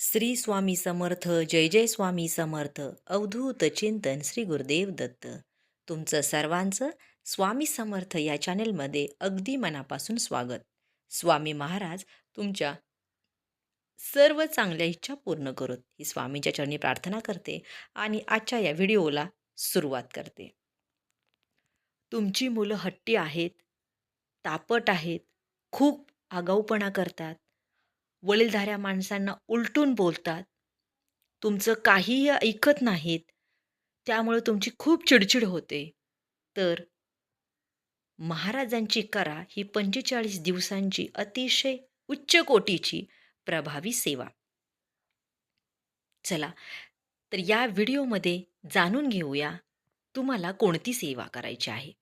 श्री स्वामी समर्थ जय जय स्वामी समर्थ. अवधूत चिंतन श्री गुरुदेव दत्त. तुमचं सर्वांचं स्वामी समर्थ या चॅनेलमध्ये अगदी मनापासून स्वागत. स्वामी महाराज तुमच्या सर्व चांगल्या इच्छा पूर्ण करत. ही स्वामीच्या चरणी प्रार्थना करते आणि आजच्या या व्हिडिओला सुरुवात करते. तुमची मुलं हट्टी आहेत तापट आहेत खूप आगाऊपणा करतात. वडीलधाऱ्या माणसांना उलटून बोलतात. तुमचं काहीही ऐकत नाहीत त्यामुळे तुमची खूप चिडचिड होते. तर महाराजांची करा ही पंचेचाळीस दिवसांची अतिशय उच्च कोटीची प्रभावी सेवा. चला तर या व्हिडिओमध्ये जाणून घेऊया तुम्हाला कोणती सेवा करायची आहे.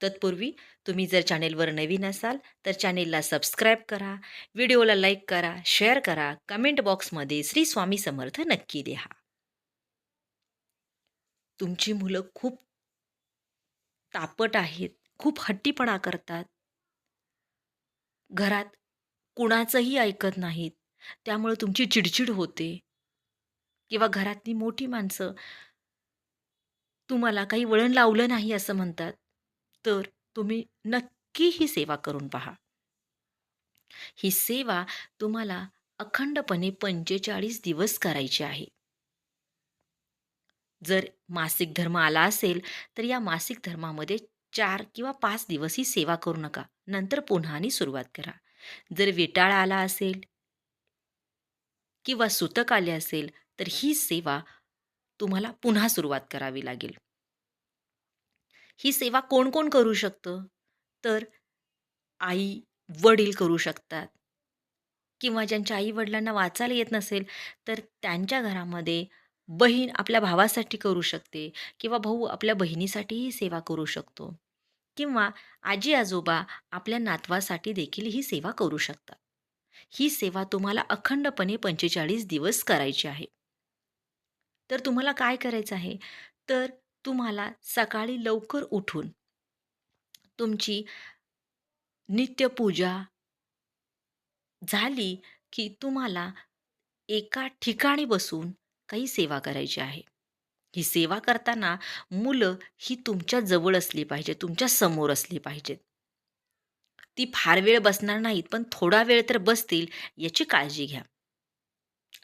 तत्पूर्वी तुम्ही जर चॅनेलवर नवीन असाल तर चॅनेलला सबस्क्राईब करा व्हिडिओला लाईक करा शेअर करा कमेंट बॉक्समध्ये श्री स्वामी समर्थ नक्की द्या तुमची मुलं खूप तापट आहेत खूप हट्टीपणा करतात. घरात कुणाचंही ऐकत नाहीत त्यामुळे तुमची चिडचिड होते. किंवा घरातली मोठी माणसं तुम्हाला काही वळण लावलं नाही असं म्हणतात. तर तुम्ही नक्की ही सेवा करून पहा. ही सेवा तुम्हाला अखंडपणे पंचेचाळीस दिवस करायची आहे. जर मासिक धर्म आला असेल तर या मासिक धर्मामध्ये चार किंवा पाच दिवस ही सेवा करू नका. नंतर पुन्हा सुरुवात करा. जर विटाळा आला असेल किंवा सुतक आले असेल तर ही सेवा तुम्हाला पुन्हा सुरुवात करावी लागेल. ही सेवा कोण कोण करू शकतं? तर आई वडील करू शकतात. किंवा ज्यांच्या आई वडिलांना वाचायला येत नसेल तर त्यांच्या घरामध्ये बहीण आपल्या भावासाठी करू शकते किंवा भाऊ आपल्या बहिणीसाठीही सेवा करू शकतो. किंवा आजी आजोबा आपल्या नातवासाठी देखील ही सेवा करू शकतात. ही सेवा तुम्हाला अखंडपणे पंचेचाळीस दिवस करायची आहे. तर तुम्हाला काय करायचं आहे? तर तुम्हाला सकाळी लवकर उठून तुमची नित्यपूजा झाली की तुम्हाला एका ठिकाणी बसून काही सेवा करायची आहे. ही सेवा करताना मुलं ही तुमच्या जवळ असली पाहिजे तुमच्यासमोर असली पाहिजेत. ती फार वेळ बसणार नाहीत पण थोडा वेळ तर बसतील याची काळजी घ्या.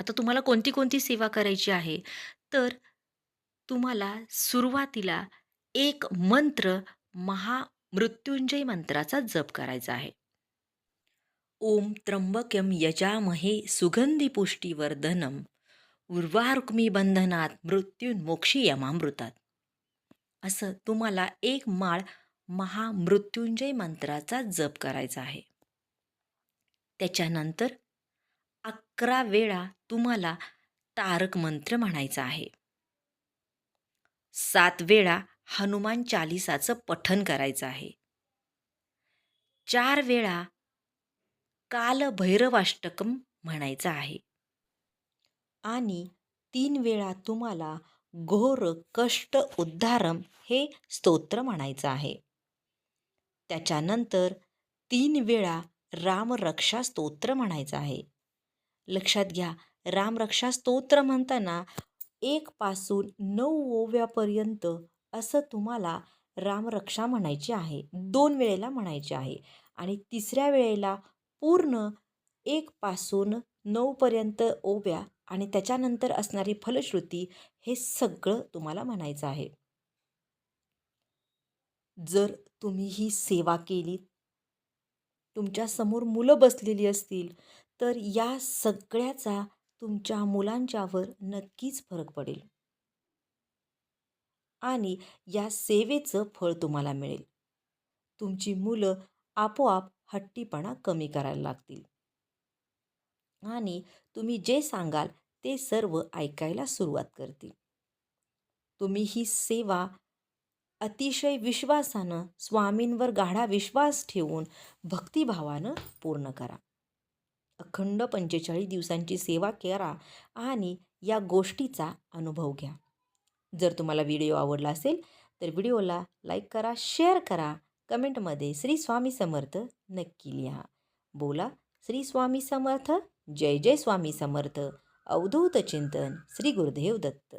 आता तुम्हाला कोणती कोणती सेवा करायची आहे? तर तुम्हाला सुरुवातीला एक मंत्र महामृत्युंजय मंत्राचा जप करायचा आहे. ओम त्र्यंबक्यम यजामहे सुगंधी पुष्टीवर्धनम उर्वारुक्मी बंधनात मृत्युन्मोक्षी यमामृतात असं तुम्हाला एक माळ महामृत्युंजय मंत्राचा जप करायचा आहे. त्याच्यानंतर अकरा वेळा तुम्हाला तारक मंत्र म्हणायचा आहे. सात वेळा हनुमान चालिसाचं पठन करायचं आहे. चार वेळा कालभैरवाष्टकम म्हणायचं आहे. आणि तीन वेळा तुम्हाला घोर कष्ट उद्धारम हे स्तोत्र म्हणायचं आहे. त्याच्यानंतर तीन वेळा रामरक्षा स्तोत्र म्हणायचं आहे. लक्षात घ्या रामरक्षा स्तोत्र म्हणताना एकपासून नऊ ओव्यापर्यंत असं तुम्हाला रामरक्षा म्हणायची आहे. दोन वेळेला म्हणायची आहे. आणि तिसऱ्या वेळेला पूर्ण एकपासून नऊपर्यंत ओव्या आणि त्याच्यानंतर असणारी फलश्रुती हे सगळं तुम्हाला म्हणायचं आहे. जर तुम्ही ही सेवा केलीत तुमच्यासमोर मुलं बसलेली असतील तर या सगळ्याचा तुमच्या मुलांच्यावर नक्कीच फरक पडेल. आणि या सेवेचं फळ तुम्हाला मिळेल. तुमची मुलं आपोआप हट्टीपणा कमी करायला लागतील. आणि तुम्ही जे सांगाल ते सर्व ऐकायला सुरुवात करतील. तुम्ही ही सेवा अतिशय विश्वासानं स्वामींवर गाढा विश्वास ठेवून भक्तिभावानं पूर्ण करा. अखंड पंचेचाळीस दिवसांची सेवा करा आणि या गोष्टीचा अनुभव घ्या. जर तुम्हाला व्हिडिओ आवडला असेल तर व्हिडिओला लाईक करा शेअर करा. कमेंटमध्ये श्री स्वामी समर्थ नक्की लिहा. बोला श्री स्वामी समर्थ. जय जय स्वामी समर्थ. अवधूत चिंतन श्री गुरुदेव दत्त.